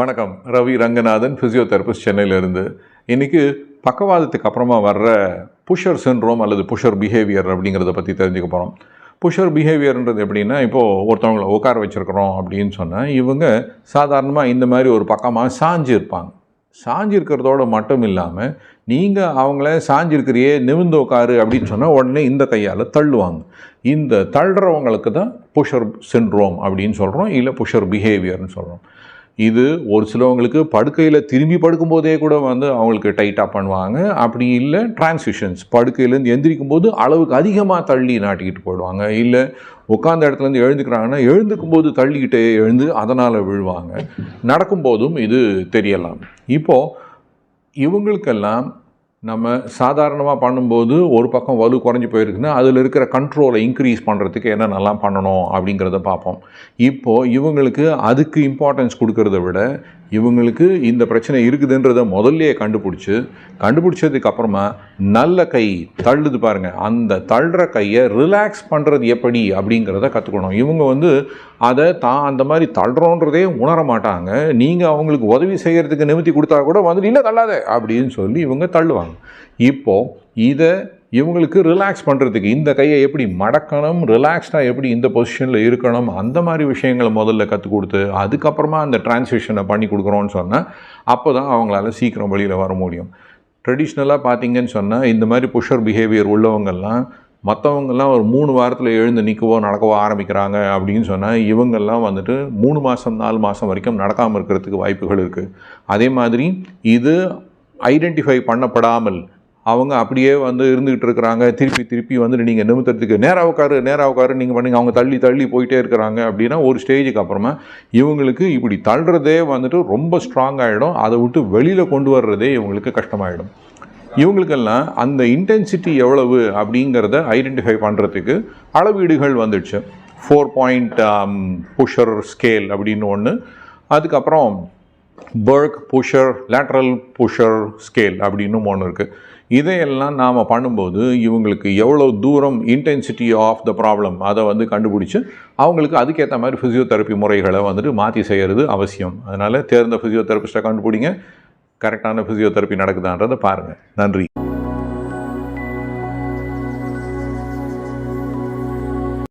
வணக்கம். ரவி ரங்கநாதன் ஃபிசியோதெரபிஸ்ட் சென்னையிலிருந்து. இன்றைக்கி பக்கவாதத்துக்கு அப்புறமா வர்ற புஷர் சின்ரோம் அல்லது புஷர் பிஹேவியர் அப்படிங்கிறத பற்றி தெரிஞ்சுக்க போகிறோம் புஷர் பிஹேவியர்ன்றது எப்படின்னா இப்போது ஒருத்தவங்கள உட்கார வச்சுருக்குறோம் அப்படின்னு சொன்னால் இவங்க சாதாரணமாக இந்த மாதிரி ஒரு பக்கமாக சாஞ்சு இருப்பாங்க சாஞ்சுருக்கிறதோட மட்டும் இல்லாமல் நீங்கள் அவங்கள சாஞ்சிருக்கிறியே நிமிந்து உட்காரு அப்படின்னு சொன்னால் உடனே இந்த கையால் தள்ளுவாங்க. இந்த தள்ளுறவங்களுக்கு தான் புஷர் சின்ரோம் அப்படின்னு சொல்கிறோம் இல்லை புஷர் பிஹேவியர்னு சொல்கிறோம் இது ஒரு சிலவங்களுக்கு படுக்கையில் திரும்பி படுக்கும்போதே கூட வந்து அவங்களுக்கு டைட்டாக பண்ணுவாங்க. அப்படி இல்லை டிரான்சிஷன்ஸ் படுக்கையிலேருந்து எந்திரிக்கும் போது அளவுக்கு அதிகமாக தள்ளி நாட்டிக்கிட்டு போயிடுவாங்க. இல்லை உட்காந்த இடத்துலேருந்து எழுந்துக்கிறாங்கன்னா எழுந்துக்கும் போது தள்ளிக்கிட்டே எழுந்து அதனால் விழுவாங்க. நடக்கும்போதும் இது தெரியலாம். இப்போது இவங்களுக்கெல்லாம் நம்ம சாதாரணமாக பண்ணும்போது ஒரு பக்கம் வலு குறைஞ்சி போயிருக்குன்னா அதில் இருக்கிற கண்ட்ரோலை இன்க்ரீஸ் பண்ணுறதுக்கு என்னென்னலாம் பண்ணணும் அப்படிங்கிறத பார்ப்போம். இப்போது இவங்களுக்கு அதுக்கு இம்பார்ட்டன்ஸ் கொடுக்கறத விட இவங்களுக்கு இந்த பிரச்சனை இருக்குதுன்றதை முதல்லையே கண்டுபிடிச்சி கண்டுபிடிச்சதுக்கு அப்புறமா நல்ல கை தள்ளுது பாருங்கள் அந்த தள்ளுற கையை ரிலாக்ஸ் பண்ணுறது எப்படி அப்படிங்கிறத கற்றுக்கணும் இவங்க வந்து அதை தான் அந்த மாதிரி தள்ளுறோன்றதே உணர மாட்டாங்க. நீங்கள் அவங்களுக்கு உதவி செய்கிறதுக்கு நிமித்தி கொடுத்தா கூட வந்துட்டு இல்லை தள்ளாத அப்படின்னு சொல்லி இவங்க தள்ளுவாங்க. இப்போது இதை இவங்களுக்கு ரிலாக்ஸ் பண்ணுறதுக்கு இந்த கையை எப்படி மடக்கணும் ரிலாக்ஸ்டாக எப்படி இந்த பொசிஷனில் இருக்கணும் அந்த மாதிரி விஷயங்களை முதல்ல கற்றுக் கொடுத்து அதுக்கப்புறமா அந்த டிரான்ஸ்லேஷனை பண்ணி கொடுக்குறோன்னு சொன்னால் அப்போ தான் அவங்களால சீக்கிரம் வெளியில் வர முடியும். ட்ரெடிஷ்னலாக பார்த்தீங்கன்னு சொன்னால் இந்த மாதிரி புஷர் பிஹேவியர் உள்ளவங்கள்லாம் மற்றவங்கெல்லாம் ஒரு மூணு வாரத்தில் எழுந்து நிற்கவோ நடக்கவோ ஆரம்பிக்கிறாங்க அப்படின்னு சொன்னால் இவங்கெல்லாம் வந்துட்டு மூணு மாதம் நாலு மாதம் வரைக்கும் நடக்காமல் இருக்கிறதுக்கு வாய்ப்புகள் இருக்குது அதே மாதிரி இது ஐடென்டிஃபை பண்ணப்படாமல் அவங்க அப்படியே வந்து இருந்துகிட்டு இருக்கிறாங்க. திருப்பி திருப்பி வந்து நீங்கள் நிமித்தத்துக்கு நேராக உட்காரு நேராக உட்காரு நீங்கள் பண்ணுங்க. அவங்க தள்ளி தள்ளி போயிட்டே இருக்கிறாங்க அப்படின்னா ஒரு ஸ்டேஜுக்கு அப்புறமா இவங்களுக்கு இப்படி தள்ளுறதே வந்துட்டு ரொம்ப ஸ்ட்ராங் ஆகிடும் அதை விட்டு வெளியில் கொண்டு வர்றதே இவங்களுக்கு கஷ்டமாயிடும். இவங்களுக்கெல்லாம் அந்த இன்டென்சிட்டி எவ்வளவு அப்படிங்கிறத ஐடென்டிஃபை பண்ணுறதுக்கு அளவீடுகள் வந்துடுச்சு. ஃபோர் பாயிண்ட் புஷர் ஸ்கேல் அப்படின்னு ஒன்று அதுக்கப்புறம் பர்க் புஷர் லேட்ரல் புஷர் ஸ்கேல் அப்படின்னு ஒன்று இருக்குது இதையெல்லாம் நாம் பண்ணும்போது இவங்களுக்கு எவ்வளோ தூரம் இன்டென்சிட்டி ஆஃப் த ப்ராப்ளம் அதை வந்து கண்டுபிடிச்சி அவங்களுக்கு அதுக்கேற்ற மாதிரி ஃபிசியோதெரப்பி முறைகளை வந்துட்டு மாற்றி செய்கிறது அவசியம். அதனால் தேர்ந்த ஃபிசியோதெரபிஸ்ட்டை கண்டுபிடிங்க. கரெக்டான ஃபிசியோதெரப்பி நடக்குதான்றதை பாருங்கள் நன்றி.